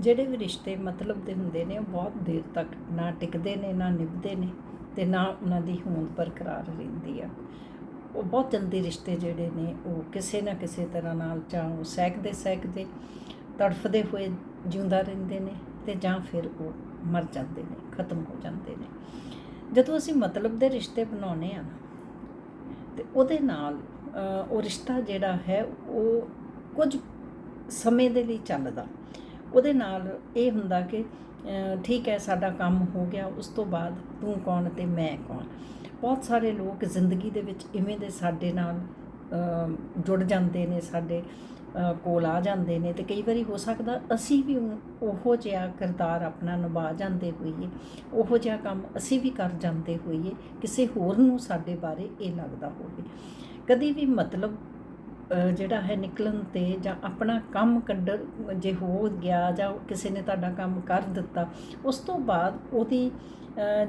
ਜਿਹੜੇ ਵੀ ਰਿਸ਼ਤੇ ਮਤਲਬ ਦੇ ਹੁੰਦੇ ਨੇ, ਉਹ ਬਹੁਤ ਦੇਰ ਤੱਕ ਨਾ ਟਿਕਦੇ ਨੇ, ਨਾ ਨਿਭਦੇ ਨੇ ਤੇ ਨਾ ਉਹਨਾਂ ਦੀ ਹੋਂਦ ਬਰਕਰਾਰ ਰਹਿੰਦੀ ਆ। ਉਹ ਬਹੁਤ ਜਲਦੀ ਰਿਸ਼ਤੇ ਜਿਹੜੇ ਨੇ, ਉਹ ਕਿਸੇ ਨਾ ਕਿਸੇ ਤਰ੍ਹਾਂ ਨਾਲ ਜਾਂ ਉਹ ਸਹਿਕਦੇ ਸਹਿਕਦੇ, ਤੜਫਦੇ ਹੋਏ ਜਿਉਂਦਾ ਰਹਿੰਦੇ ਨੇ ਤੇ ਜਾਂ ਫਿਰ ਉਹ ਮਰ ਜਾਂਦੇ ਨੇ, ਖਤਮ ਹੋ ਜਾਂਦੇ ਨੇ। ਜਦੋਂ ਅਸੀਂ ਮਤਲਬ ਦੇ ਰਿਸ਼ਤੇ ਬਣਾਉਨੇ ਆ ਨਾ, ਤੇ ਉਹਦੇ ਨਾਲ ਉਹ ਰਿਸ਼ਤਾ ਜਿਹੜਾ ਹੈ, ਉਹ ਕੁਝ ਸਮੇਂ ਦੇ ਲਈ ਚੱਲਦਾ। ਉਹਦੇ ਨਾਲ ਇਹ ਹੁੰਦਾ ਕਿ ਠੀਕ ਹੈ, ਸਾਡਾ ਕੰਮ ਹੋ ਗਿਆ, ਉਸ ਤੋਂ ਬਾਅਦ ਤੂੰ ਕੌਣ ਤੇ ਮੈਂ ਕੌਣ? ਬਹੁਤ ਸਾਰੇ ਲੋਕ ਜ਼ਿੰਦਗੀ ਦੇ ਵਿੱਚ ਇਵੇਂ ਦੇ ਸਾਡੇ ਨਾਲ ਜੁੜ ਜਾਂਦੇ ਨੇ, ਸਾਡੇ ਕੋਲ ਆ ਜਾਂਦੇ ਨੇ ਤੇ ਕਈ ਵਾਰੀ ਹੋ ਸਕਦਾ ਅਸੀਂ ਵੀ ਉਹੋ ਜਿਹਾ ਕਿਰਦਾਰ ਆਪਣਾ ਨਿਭਾ ਜਾਂਦੇ ਹੋਈਏ, ਉਹੋ ਜਿਹਾ ਕੰਮ ਅਸੀਂ ਵੀ ਕਰ ਜਾਂਦੇ ਹੋਈਏ, ਕਿਸੇ ਹੋਰ ਨੂੰ ਸਾਡੇ ਬਾਰੇ ਇਹ ਲੱਗਦਾ ਹੋਵੇ। ਕਦੀ ਵੀ ਮਤਲਬ ਜਿਹੜਾ ਹੈ ਨਿਕਲਣ ਤੇ ਜਾਂ ਆਪਣਾ ਕੰਮ ਕੱਢ ਜੇ ਹੋ ਗਿਆ ਜਾਂ ਕਿਸੇ ਨੇ ਤੁਹਾਡਾ ਕੰਮ ਕਰ ਦਿੱਤਾ, ਉਸ ਤੋਂ ਬਾਅਦ ਉਹਦੀ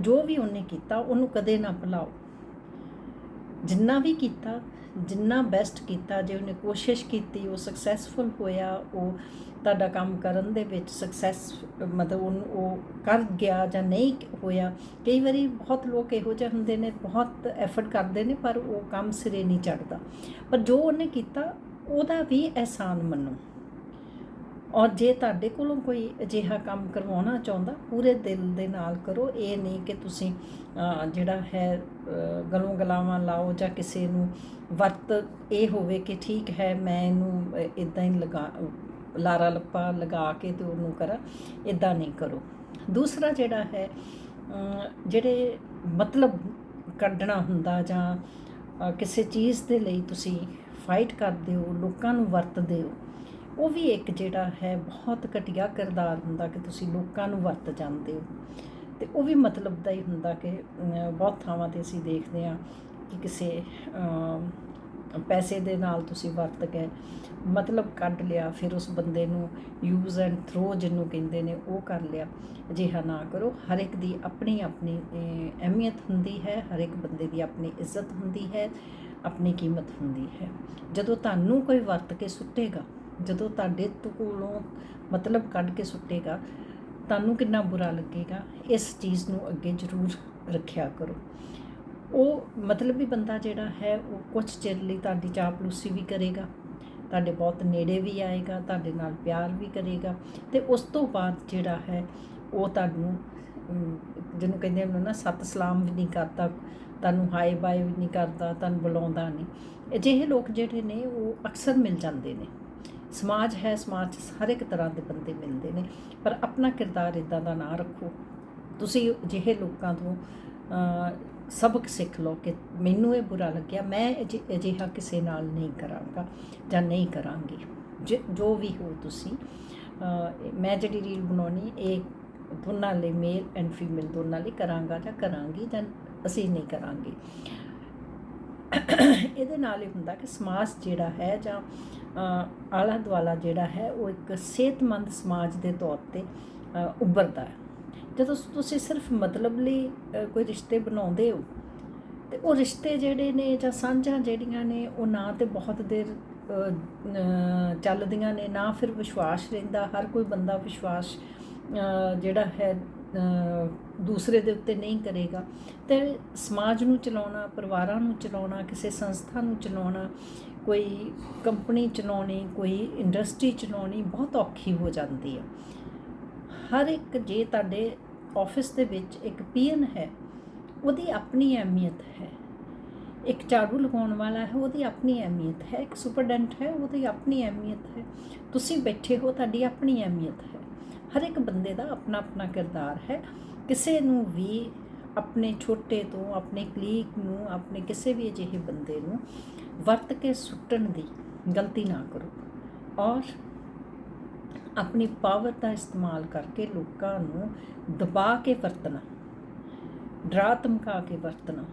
ਜੋ ਵੀ ਉਹਨੇ ਕੀਤਾ, ਉਹਨੂੰ ਕਦੇ ਨਾ ਭੁਲਾਓ। ਜਿੰਨਾ ਵੀ ਕੀਤਾ ਜਿੰਨਾ ਬੈਸਟ ਕੀਤਾ, ਜੇ ਉਹਨੇ ਕੋਸ਼ਿਸ਼ ਕੀਤੀ, ਉਹ ਸਕਸੈਸਫੁਲ ਹੋਇਆ, ਉਹ ਤੁਹਾਡਾ ਕੰਮ ਕਰਨ ਦੇ ਵਿੱਚ ਸਕਸੈਸ ਮਤਲਬ ਉਹਨੂੰ ਉਹ ਕਰ ਗਿਆ ਜਾਂ ਨਹੀਂ ਹੋਇਆ, ਕਈ ਵਾਰੀ ਬਹੁਤ ਲੋਕ ਇਹੋ ਜਿਹੇ ਹੁੰਦੇ ਨੇ, ਬਹੁਤ ਐਫਰਟ ਕਰਦੇ ਨੇ, ਪਰ ਉਹ ਕੰਮ ਸਿਰੇ ਨਹੀਂ ਚੜਦਾ ਪਰ ਜੋ ਉਹਨੇ ਕੀਤਾ, ਉਹਦਾ ਵੀ ਅਹਿਸਾਨ ਮੰਨੋ। ਔਰ ਜੇ ਤੁਹਾਡੇ ਕੋਲੋਂ ਕੋਈ ਅਜਿਹਾ ਕੰਮ ਕਰਵਾਉਣਾ ਚਾਹੁੰਦਾ, ਪੂਰੇ ਦਿਲ ਦੇ ਨਾਲ ਕਰੋ। ਇਹ ਨਹੀਂ ਕਿ ਤੁਸੀਂ ਜਿਹੜਾ ਹੈ ਗਲੋਂ ਗਲਾਵਾਂ ਲਾਓ ਜਾਂ ਕਿਸੇ ਨੂੰ ਵਰਤ, ਇਹ ਹੋਵੇ ਕਿ ਠੀਕ ਹੈ, ਮੈਂ ਇਹਨੂੰ ਇਦਾਂ ਹੀ ਲਗਾ, ਲਾਰਾ ਲੱਪਾ ਲਗਾ ਕੇ ਤੇ ਉਹਨੂੰ ਕਰਾਂ। ਇਦਾਂ ਨਹੀਂ ਕਰੋ। ਦੂਸਰਾ ਜਿਹੜਾ ਹੈ ਜਿਹੜੇ ਮਤਲਬ ਕੱਢਣਾ ਹੁੰਦਾ ਜਾਂ ਕਿਸੇ ਚੀਜ਼ ਦੇ ਲਈ ਤੁਸੀਂ ਫਾਈਟ ਕਰਦੇ ਹੋ, ਲੋਕਾਂ ਨੂੰ ਵਰਤਦੇ ਹੋ ਉਹ ਵੀ ਇੱਕ ਜਿਹੜਾ ਹੈ ਬਹੁਤ ਘਟੀਆ ਕਿਰਦਾਰ ਹੁੰਦਾ ਕਿ ਤੁਸੀਂ ਲੋਕਾਂ ਨੂੰ ਵਰਤ ਜਾਂਦੇ ਹੋ। ਤੇ ਉਹ ਵੀ ਮਤਲਬ ਦਾ ਹੀ ਹੁੰਦਾ ਕਿ ਬਹੁਤ ਥਾਵਾਂ ਤੇ ਅਸੀਂ ਦੇਖਦੇ ਹਾਂ ਕਿ ਕਿਸੇ ਪੈਸੇ ਦੇ ਨਾਲ ਤੁਸੀਂ ਵਰਤ ਗਏ ਮਤਲਬ ਕੱਢ ਲਿਆ, ਫਿਰ ਉਸ ਬੰਦੇ ਨੂੰ ਯੂਜ਼ ਐਂਡ ਥਰੋ ਜਿਹਨੂੰ ਕਹਿੰਦੇ ਨੇ ਉਹ ਕਰ ਲਿਆ। ਅਜਿਹਾ ਨਾ ਕਰੋ। ਹਰ ਇੱਕ ਦੀ ਆਪਣੀ ਆਪਣੀ ਅਹਿਮੀਅਤ ਹੁੰਦੀ ਹੈ, ਹਰ ਇੱਕ ਬੰਦੇ ਦੀ ਆਪਣੀ ਇੱਜ਼ਤ ਹੁੰਦੀ ਹੈ, ਆਪਣੀ ਕੀਮਤ ਹੁੰਦੀ ਹੈ। ਜਦੋਂ ਤੁਹਾਨੂੰ ਕੋਈ ਵਰਤ ਕੇ ਸੁੱਟੇਗਾ ਜਦੋਂ ਤੁਹਾਡੇ ਤੋਂ ਕੋਲੋਂ ਮਤਲਬ ਕੱਢ ਕੇ ਸੁੱਟੇਗਾ, ਤੁਹਾਨੂੰ ਕਿੰਨਾ ਬੁਰਾ ਲੱਗੇਗਾ, ਇਸ ਚੀਜ਼ ਨੂੰ ਅੱਗੇ ਜ਼ਰੂਰ ਰੱਖਿਆ ਕਰੋ। ਉਹ ਮਤਲਬ ਵੀ ਬੰਦਾ ਜਿਹੜਾ ਹੈ, ਉਹ ਕੁਝ ਚਿਰ ਲਈ ਤੁਹਾਡੀ ਚਾਪਲੂਸੀ ਵੀ ਕਰੇਗਾ, ਤੁਹਾਡੇ ਬਹੁਤ ਨੇੜੇ ਵੀ ਆਏਗਾ, ਤੁਹਾਡੇ ਨਾਲ ਪਿਆਰ ਵੀ ਕਰੇਗਾ ਤੇ ਉਸ ਤੋਂ ਬਾਅਦ ਜਿਹੜਾ ਹੈ, ਉਹ ਤੁਹਾਨੂੰ ਜਿਹਨੂੰ ਕਹਿੰਦੇ ਨੇ ਨਾ, ਸਤ ਸਲਾਮ ਵੀ ਨਹੀਂ ਕਰਦਾ, ਤੁਹਾਨੂੰ ਹਾਈ ਬਾਏ ਵੀ ਨਹੀਂ ਕਰਦਾ, ਤੁਹਾਨੂੰ ਬੁਲਾਉਂਦਾ ਨਹੀਂ। ਅਜਿਹੇ ਲੋਕ ਜਿਹੜੇ ਨੇ, ਉਹ ਅਕਸਰ ਮਿਲ ਜਾਂਦੇ ਨੇ। ਸਮਾਜ ਹੈ, ਸਮਾਜ 'ਚ ਹਰ ਇੱਕ ਤਰ੍ਹਾਂ ਦੇ ਬੰਦੇ ਮਿਲਦੇ ਨੇ, ਪਰ ਆਪਣਾ ਕਿਰਦਾਰ ਇਦਾਂ ਦਾ ਨਾ ਰੱਖੋ। ਤੁਸੀਂ ਅਜਿਹੇ ਲੋਕਾਂ ਤੋਂ ਸਬਕ ਸਿੱਖ ਲਓ ਕਿ ਮੈਨੂੰ ਇਹ ਬੁਰਾ ਲੱਗਿਆ, ਮੈਂ ਅਜਿ- ਅਜਿਹਾ ਕਿਸੇ ਨਾਲ ਨਹੀਂ ਕਰਾਂਗਾ ਜਾਂ ਨਹੀਂ ਕਰਾਂਗੀ। ਜ- ਜੋ ਵੀ ਹੋ ਤੁਸੀਂ ਮੈਂ ਜਿਹੜੀ ਰੀਲ ਬਣਾਉਣੀ, ਇਹ ਦੋਨਾਂ ਲਈ ਮੇਲ ਐਂਡ ਫੀਮੇਲ ਦੋਨਾਂ ਲਈ ਕਰਾਂਗਾ ਜਾਂ ਕਰਾਂਗੀ ਜਾਂ ਅਸੀਂ ਨਹੀਂ ਕਰਾਂਗੇ। ਇਹਦੇ ਨਾਲ ਇਹ ਹੁੰਦਾ ਕਿ ਸਮਾਜ ਜਿਹੜਾ ਹੈ ਜਾਂ ਆਲਾ ਦੁਆਲਾ ਜਿਹੜਾ ਹੈ ਉਹ ਇੱਕ ਸਿਹਤਮੰਦ ਸਮਾਜ ਦੇ ਤੌਰ ਤੇ ਉੱਭਰਦਾ ਹੈ। ਜਦੋਂ ਤੁਸੀਂ ਸਿਰਫ ਮਤਲਬ ਲਈ ਕੋਈ ਰਿਸ਼ਤੇ ਬਣਾਉਂਦੇ ਹੋ, ਤੇ ਉਹ ਰਿਸ਼ਤੇ ਜਿਹੜੇ ਨੇ ਜਾਂ ਸਾਂਝਾਂ ਜਿਹੜੀਆਂ ਨੇ, ਉਹ ਨਾ ਤੇ ਬਹੁਤ ਦੇਰ ਚੱਲਦੀਆਂ ਨੇ, ਨਾ ਫਿਰ ਵਿਸ਼ਵਾਸ ਰਹਿੰਦਾ, ਹਰ ਕੋਈ ਬੰਦਾ ਵਿਸ਼ਵਾਸ ਜਿਹੜਾ ਹੈ ਦੂਸਰੇ ਦੇ ਉੱਤੇ ਨਹੀਂ ਕਰੇਗਾ। ਤੇ ਸਮਾਜ ਨੂੰ ਚਲਾਉਣਾ, ਪਰਿਵਾਰਾਂ ਨੂੰ ਚਲਾਉਣਾ, ਕਿਸੇ ਸੰਸਥਾ ਨੂੰ ਚਲਾਉਣਾ, ਕੋਈ ਕੰਪਨੀ ਚਲਾਉਣੀ, ਕੋਈ ਇੰਡਸਟਰੀ ਚਲਾਉਣੀ ਬਹੁਤ ਔਖੀ ਹੋ ਜਾਂਦੀ ਹੈ ਹਰ ਇੱਕ ਜੇ ਤੁਹਾਡੇ ਆਫਿਸ ਦੇ ਵਿੱਚ ਇੱਕ ਪੀਐਨ ਹੈ, ਉਹਦੀ ਆਪਣੀ ਅਹਿਮੀਅਤ ਹੈ। ਇੱਕ ਝਾੜੂ ਲਗਾਉਣ ਵਾਲਾ ਹੈ, ਉਹਦੀ ਆਪਣੀ ਅਹਿਮੀਅਤ ਹੈ। ਇੱਕ ਸੁਪਰਡੈਂਟ ਹੈ, ਉਹਦੀ ਆਪਣੀ ਅਹਿਮੀਅਤ ਹੈ। ਤੁਸੀਂ ਬੈਠੇ ਹੋ, ਤੁਹਾਡੀ ਆਪਣੀ ਅਹਿਮੀਅਤ ਹੈ। ਹਰ ਇੱਕ ਬੰਦੇ ਦਾ ਆਪਣਾ ਆਪਣਾ ਕਿਰਦਾਰ ਹੈ। ਕਿਸੇ ਨੂੰ ਵੀ ਆਪਣੇ ਛੋਟੇ ਤੋਂ, ਆਪਣੇ ਕਲੀਕ ਨੂੰ, ਆਪਣੇ ਕਿਸੇ ਵੀ ਅਜਿਹੇ ਬੰਦੇ ਨੂੰ ਵਰਤ ਕੇ ਸੁੱਟਣ ਦੀ ਗਲਤੀ ਨਾ ਕਰੋ ਔਰ ਆਪਣੀ ਪਾਵਰ ਦਾ ਇਸਤੇਮਾਲ ਕਰਕੇ ਲੋਕਾਂ ਨੂੰ ਦਬਾ ਕੇ ਵਰਤਣਾ, ਡਰਾ ਧਮਕਾ ਕੇ ਵਰਤਣਾ,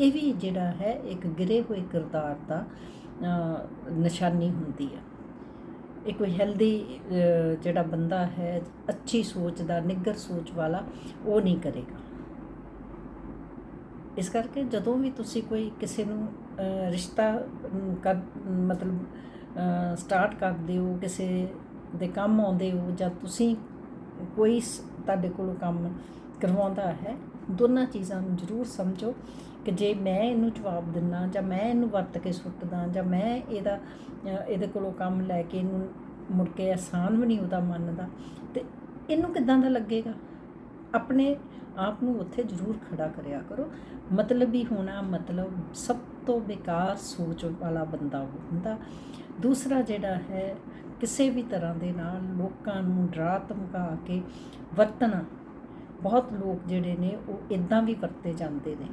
ਇਹ ਵੀ ਜਿਹੜਾ ਹੈ, ਇੱਕ ਗਿਰੇ ਹੋਏ ਕਿਰਦਾਰ ਦਾ ਨਿਸ਼ਾਨੀ ਹੁੰਦੀ ਹੈ। ਇਹ ਕੋਈ ਹੈਲਦੀ ਜਿਹੜਾ ਬੰਦਾ ਹੈ, ਅੱਛੀ ਸੋਚ ਦਾ ਨਿੱਗਰ ਸੋਚ ਵਾਲਾ, ਉਹ ਨਹੀਂ ਕਰੇਗਾ। ਇਸ ਕਰਕੇ ਜਦੋਂ ਵੀ ਤੁਸੀਂ ਕੋਈ ਕਿਸੇ ਨੂੰ ਰਿਸ਼ਤਾ ਕਰ, ਮਤਲਬ ਸਟਾਰਟ ਕਰਦੇ ਹੋ, ਕਿਸੇ ਦੇ ਕੰਮ ਆਉਂਦੇ ਹੋ, ਜਾਂ ਤੁਸੀਂ ਕੋਈ ਤੁਹਾਡੇ ਕੋਲੋਂ ਕੰਮ ਕਰਵਾਉਂਦਾ ਹੈ, ਦੋਨਾਂ ਚੀਜ਼ਾਂ ਨੂੰ ਜ਼ਰੂਰ ਸਮਝੋ। ਕਿ ਜੇ ਮੈਂ ਇਹਨੂੰ ਜਵਾਬ ਦਿੰਨਾ ਜਾਂ ਮੈਂ ਇਹਨੂੰ ਵਰਤ ਕੇ ਸੁੱਟਦਾ ਜਾਂ ਮੈਂ ਇਹਦਾ ਇਹਦੇ ਕੋਲੋਂ ਕੰਮ ਲੈ ਕੇ ਇਹਨੂੰ ਮੁੜ ਕੇ ਆਸਾਨ ਵੀ ਨਹੀਂ ਉਹਦਾ ਮੰਨਦਾ, ਤੇ ਇਹਨੂੰ ਕਿਦਾਂ ਦਾ ਲੱਗੇਗਾ? ਆਪਣੇ ਆਪ ਨੂੰ ਉੱਥੇ ਜ਼ਰੂਰ ਖੜਾ ਕਰਿਆ ਕਰੋ। ਮਤਲਬ ਹੀ ਹੋਣਾ, ਮਤਲਬ ਸਭ ਤੋਂ ਬੇਕਾਰ ਸੋਚ ਵਾਲਾ ਬੰਦਾ ਉਹ ਹੁੰਦਾ। ਦੂਸਰਾ ਜਿਹੜਾ ਹੈ, ਕਿਸੇ ਵੀ ਤਰ੍ਹਾਂ ਦੇ ਨਾਲ ਲੋਕਾਂ ਨੂੰ ਡਰਾ ਧਮਕਾ ਕੇ ਵਰਤਣਾ, ਬਹੁਤ ਲੋਕ ਜਿਹੜੇ ਨੇ ਉਹ ਇਦਾਂ ਵੀ ਵਰਤੇ ਜਾਂਦੇ ਨੇ।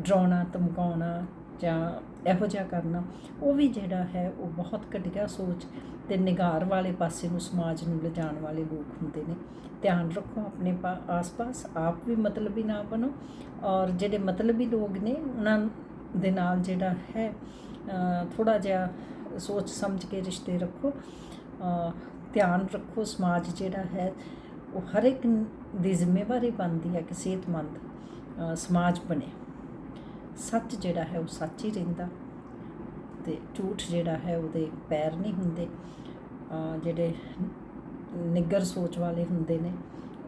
ਡਰਾਉਣਾ, ਧਮਕਾਉਣਾ ਜਾਂ ਇਹੋ ਜਿਹਾ ਕਰਨਾ, ਉਹ ਵੀ ਜਿਹੜਾ ਹੈ ਉਹ ਬਹੁਤ ਘਟੀਆ ਸੋਚ ਤੇ ਨਿਗਾਰ ਵਾਲੇ ਪਾਸੇ ਨੂੰ ਸਮਾਜ ਨੂੰ ਲਿਜਾਣ ਵਾਲੇ ਲੋਕ ਹੁੰਦੇ ਨੇ। ਧਿਆਨ ਰੱਖੋ ਆਪਣੇ ਪਾ- ਆਸ-ਪਾਸ, ਆਪ ਵੀ ਮਤਲਬੀ ਨਾ ਬਣੋ ਔਰ ਜਿਹੜੇ ਮਤਲਬੀ ਲੋਕ ਨੇ, ਉਹਨਾਂ ਦੇ ਨਾਲ ਜਿਹੜਾ ਹੈ ਥੋੜਾ ਜਿਹਾ ਸੋਚ ਸਮਝ ਕੇ ਰਿਸ਼ਤੇ ਰੱਖੋ। ਧਿਆਨ ਰੱਖੋ ਸਮਾਜ ਜਿਹੜਾ ਹੈ, ਉਹ ਹਰ ਇੱਕ ਦੀ ਜ਼ਿੰਮੇਵਾਰੀ ਬਣਦੀ ਹੈ ਕਿ ਸਿਹਤਮੰਦ ਸਮਾਜ ਬਣੇ। ਸੱਚ ਜਿਹੜਾ ਹੈ ਉਹ ਸੱਚ ਹੀ ਰਹਿੰਦਾ ਤੇ ਝੂਠ ਜਿਹੜਾ ਹੈ ਉਹਦੇ ਪੈਰ ਨਹੀਂ ਹੁੰਦੇ। ਜਿਹੜੇ ਨਿੱਗਰ ਸੋਚ ਵਾਲੇ ਹੁੰਦੇ ਨੇ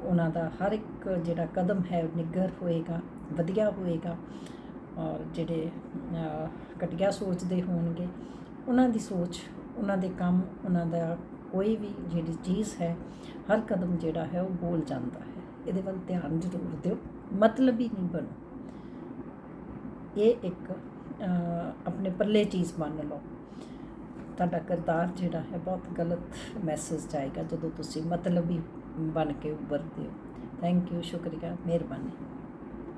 ਉਹਨਾਂ ਦਾ ਹਰ ਇੱਕ ਜਿਹੜਾ ਕਦਮ ਹੈ ਉਹ ਨਿੱਗਰ ਹੋਏਗਾ ਵਧੀਆ ਹੋਏਗਾ। ਔਰ ਜਿਹੜੇ ਅ, ਘਟੀਆ ਸੋਚਦੇ ਹੋਣਗੇ ਉਹਨਾਂ ਦੀ ਸੋਚ ਉਹਨਾਂ ਦੇ ਕੰਮ ਉਹਨਾਂ ਦਾ ਕੋਈ ਵੀ ਜਿਹੜੀ ਚੀਜ਼ ਹੈ ਹਰ ਕਦਮ ਜਿਹੜਾ ਹੈ ਉਹ ਬੋਲ ਜਾਂਦਾ ਹੈ। ਇਹਦੇ ਵੱਲ ਧਿਆਨ ਜ਼ਰੂਰ ਦਿਓ। ਮਤਲਬ ਹੀ ਨਹੀਂ ਬਣੋ। ਇਹ ਇੱਕ ਆਪਣੇ ਪੱਲੇ ਚੀਜ਼ ਮੰਨ ਲਓ। ਤੁਹਾਡਾ ਕਿਰਦਾਰ ਜਿਹੜਾ ਹੈ ਬਹੁਤ ਗਲਤ ਮੈਸੇਜ ਜਾਏਗਾ ਜਦੋਂ ਤੁਸੀਂ ਮਤਲਬੀ ਬਣ ਕੇ ਉੱਭਰਦੇ ਹੋ। ਥੈਂਕ ਯੂ ਸ਼ੁਕਰੀਆ, ਮਿਹਰਬਾਨੀ।